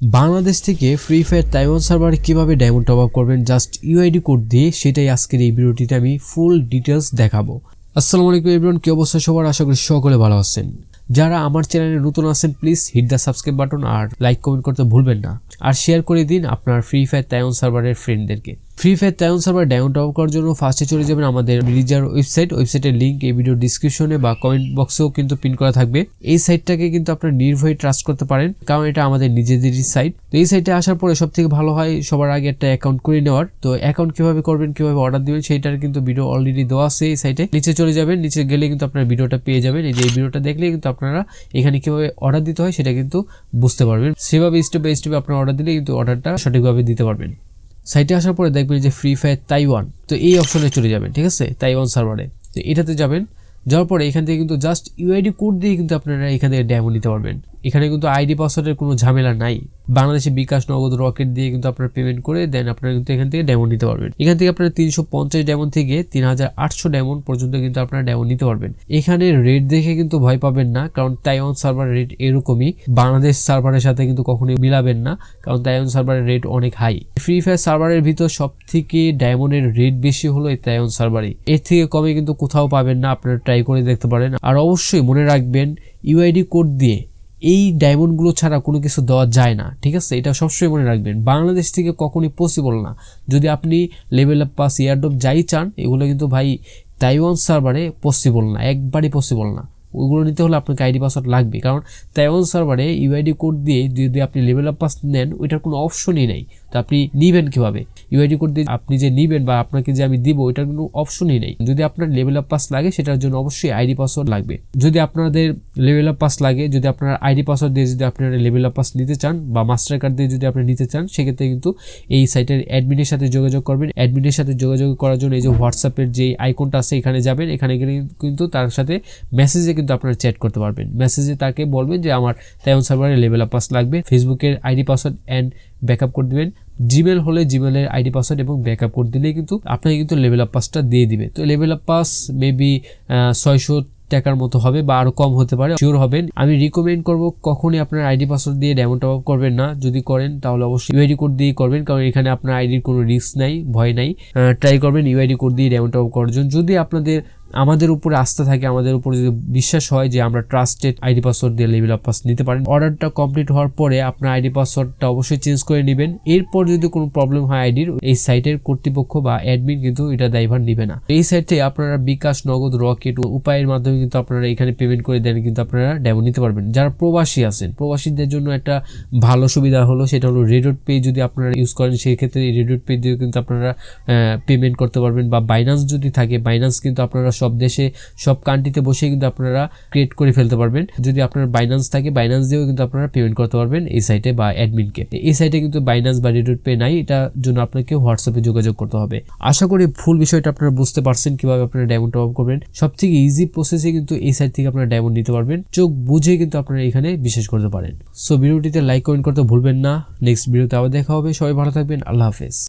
বাংলাদেশ থেকে free fire Taiwan server কীভাবে diamond top up করবেন জাস্ট ইউআইডি কোড দিয়ে সেটাই আজকের এই ভিডিওটিতে আমি ফুল ডিটেলস দেখাবো। আসসালামু আলাইকুম এভরিওয়ান কি অবস্থা সবার? আশা করি সকলে ভালো আছেন। যারা আমার চ্যানেলে নতুন আছেন please hit the subscribe button R like comment করতে ভুলবেন না। আর শেয়ার করে দিন আপনার ফ্রি ফায়ার তাইওয়ান সার্ভারের ফ্রেন্ডদেরকে free fire Taiwan server down top করার জন্য ফার্স্টে চলে যাবেন আমাদের ব্রিজার ওয়েবসাইট ওয়েবসাইটের লিঙ্ক এই ভিডিও ডিসক্রিপশনে বা কমেন্ট বক্সেও কিন্তু পিন করা থাকবে। এই সাইটটাকে কিন্তু আপনার নির্ভয়ে ট্রাস্ট করতে পারেন, কারণ এটা আমাদের নিজেদেরই সাইট তো এই সাইটে আসার পরে সব থেকে ভালো হয়, সবার আগে একটা অ্যাকাউন্ট করে নেওয়ার। তো অ্যাকাউন্ট কীভাবে করবেন, কীভাবে অর্ডার দিবেন, সেইটার কিন্তু ভিডিও অলরেডি দেওয়া আছে এই সাইটে নিচে চলে যাবেন, নিচে গেলে কিন্তু আপনার ভিডিওটা পেয়ে যাবেন। এই যে এই ভিডিওটা দেখলে কিন্তু আপনারা এখানে কীভাবে অর্ডার দিতে হয়, সেটা কিন্তু বুঝতে পারবেন। সেভাবে স্টেপ বাই স্টেপে আপনার অর্ডার দিলে কিন্তু অর্ডারটা সঠিকভাবে দিতে পারবেন। সাইটে আসার পরে দেখবেন যে ফ্রি ফায়ার তাইওয়ান তো এই অপশনে চলে যাবেন, ঠিক আছে? তাইওয়ান সার্ভারে তো এটাতে যাবেন, যাওয়ার পরে এখান থেকে কিন্তু জাস্ট ইউআইডি কোড দিয়ে কিন্তু আপনারা এখান থেকে ড্যামো নিতে পারবেন। এখানে কিন্তু আইডি পাসওয়ার্ডের কোনো ঝামেলা নাই। বাংলাদেশে বিকাশ নগদ রকেট দিয়ে কিন্তু আপনারা পেমেন্ট করে দেন, আপনারা কিন্তু এখান থেকে ডেমন নিতে পারবেন। এখান থেকে আপনারা তিনশো পঞ্চাশ ডেমন থেকে তিন হাজার আটশো ডেমন পর্যন্ত কিন্তু আপনারা ডেমন নিতে পারবেন। এখানে রেট দেখে কিন্তু ভয় পাবেন না, কারণ তাইওয়ান সার্ভার রেট এরকমই। বাংলাদেশ সার্ভারের সাথে কিন্তু কখনোই মিলাবেন না, কারণ তাইওয়ান সার্ভারের রেট অনেক হাই ফ্রি ফায়ার সার্ভারের ভিতর সব থেকে ডায়মন্ডের রেট বেশি হলো এই তাইওয়ান সার্ভারে এর থেকে কমে কিন্তু কোথাও পাবেন না, আপনারা ট্রাই করে দেখতে পারেন। আর অবশ্যই মনে রাখবেন ইউআইডি কোড দিয়ে এই ডায়মন্ডগুলো ছাড়া কোনো কিছু দেওয়া যায় না, ঠিক আছে? এটা সবসময় মনে রাখবেন। বাংলাদেশ থেকে কখনই পসিবল না। যদি আপনি লেভেল আপ পাস ইয়ারডপ যাই চান, এগুলো কিন্তু ভাই তাইওয়ান সার্ভারে পসিবল না, একবারই পসিবল না। ওইগুলো নিতে হলে আপনাকে আইডি পাসওয়ার্ড লাগবে। কারণ তাইওয়ান সার্ভারে ইউআইডি কোড দিয়ে যদি আপনি লেভেল আপ পাস নেন, ওইটার কোনো অপশনই নেই। তো আপনি নিবেন কীভাবে? ইউআইডি কোড দিয়ে আপনি যে নিবেন বা আপনাকে যে আমি দিব, ওইটার কোনো অপশনই নেই। যদি আপনার লেভেল আপ পাস লাগে, সেটার জন্য অবশ্যই আইডি পাসওয়ার্ড লাগবে। যদি আপনাদের লেভেল আপ পাস লাগে, যদি আপনার আইডি পাসওয়ার্ড দিয়ে যদি আপনারা লেভেল আপ পাস নিতে চান বা মাস্টার কার্ড দিয়ে যদি আপনি নিতে চান, সেক্ষেত্রে কিন্তু এই সাইটের অ্যাডমিনের সাথে যোগাযোগ করবেন। অ্যাডমিনের সাথে যোগাযোগ করার জন্য এই যে হোয়াটসঅ্যাপের যে আইকনটা আছে, এখানে যাবেন। এখানে গেলে কিন্তু তার সাথে মেসেজে কিন্তু আপনারা চ্যাট করতে পারবেন। মেসেজে তাকে বলবেন যে, আমার তাইওয়ান সার্ভারে লেভেল আপ পাস লাগবে। ফেসবুকের আইডি পাসওয়ার্ড অ্যান্ড ব্যাকআপ করে দিবেন। জিমেল হলে জিমেলের আইডি পাসওয়ার্ড এবং ব্যাকআপ করে দিলেই কিন্তু আপনাকে কিন্তু লেভেল আপ পাসটা দিয়ে দিবে। তো লেভেল আপ পাস মেবি ছয়শো টাকার মতো হবে বা আরও কম হতে পারে শিওর হবেন। আমি রিকমেন্ড করব, কখনই আপনার আইডি পাসওয়ার্ড দিয়ে ডায়মন্ড টপ আপ করবেন না। যদি করেন, তাহলে অবশ্যই ইউআইডি কোড দিয়ে করবেন, কারণ এখানে আপনার আইডির কোনো রিস্ক নাই, ভয় নাই। ট্রাই করবেন ইউআইডি কোড দিয়ে ডায়মন্ড টপ আপ করার জন্য। যদি আপনাদের আমাদের উপরে আস্থা থাকে, আমাদের উপরে যদি বিশ্বাস হয় যে আমরা ট্রাস্টেড আইডি পাসওয়ার্ড দিয়ে লেভেল আপ পাস নিতে পারেন অর্ডারটা কমপ্লিট হওয়ার পরে আপনার আইডি পাসওয়ার্ডটা অবশ্যই চেঞ্জ করে নেবেন। এরপর যদি কোনো প্রবলেম হয় আইডির এই সাইটের কর্তৃপক্ষ বা অ্যাডমিন কিন্তু এটা দায়ভার নিবে না। এই সাইটে আপনারা বিকাশ, নগদ, রকেট উপায়ের মাধ্যমে কিন্তু আপনারা এখানে পেমেন্ট করে দেন, কিন্তু আপনারা ডেমো নিতে পারবেন। যারা প্রবাসী আছেন, প্রবাসীদের জন্য একটা ভালো সুবিধা হলো, সেটা হলো রেডোট পে যদি আপনারা ইউজ করেন সেই ক্ষেত্রে রেডোট পে দিয়ে কিন্তু আপনারা পেমেন্ট করতে পারবেন। বা বাইন্যান্স যদি থাকে বাইন্যান্স কিন্তু আপনারা সব দেশে, সব কান্ট্রিতে বসে কিন্তু আপনারা ক্রিয়েট করে ফেলতে পারবেন। যদি আপনার বাইন্যান্স থাকে বাইন্যান্স দিয়েও কিন্তু আপনারা পেমেন্ট করতে পারবেন এই সাইটে বা অ্যাডমিনকে এই সাইটে কিন্তু বাইন্যান্স বা রেডুট পে নাই, এটার জন্য আপনাকে হোয়াটসঅ্যাপে যোগাযোগ করতে হবে। আশা করি ফুল বিষয়টা আপনারা বুঝতে পারছেন কীভাবে আপনারা ডায়মন্ড টপ করবেন। সব থেকে ইজি প্রসেসে কিন্তু এই সাইট থেকে আপনারা ডায়মন্ড নিতে পারবেন। চোখ বুঝে কিন্তু আপনারা এখানে বিশেষ করতে পারেন। সো ভিডিওটিতে লাইক কমেন্ট করতে ভুলবেন না। নেক্সট ভিডিওতে আবার দেখা হবে। সবাই ভালো থাকবেন। আল্লাহ হাফেজ।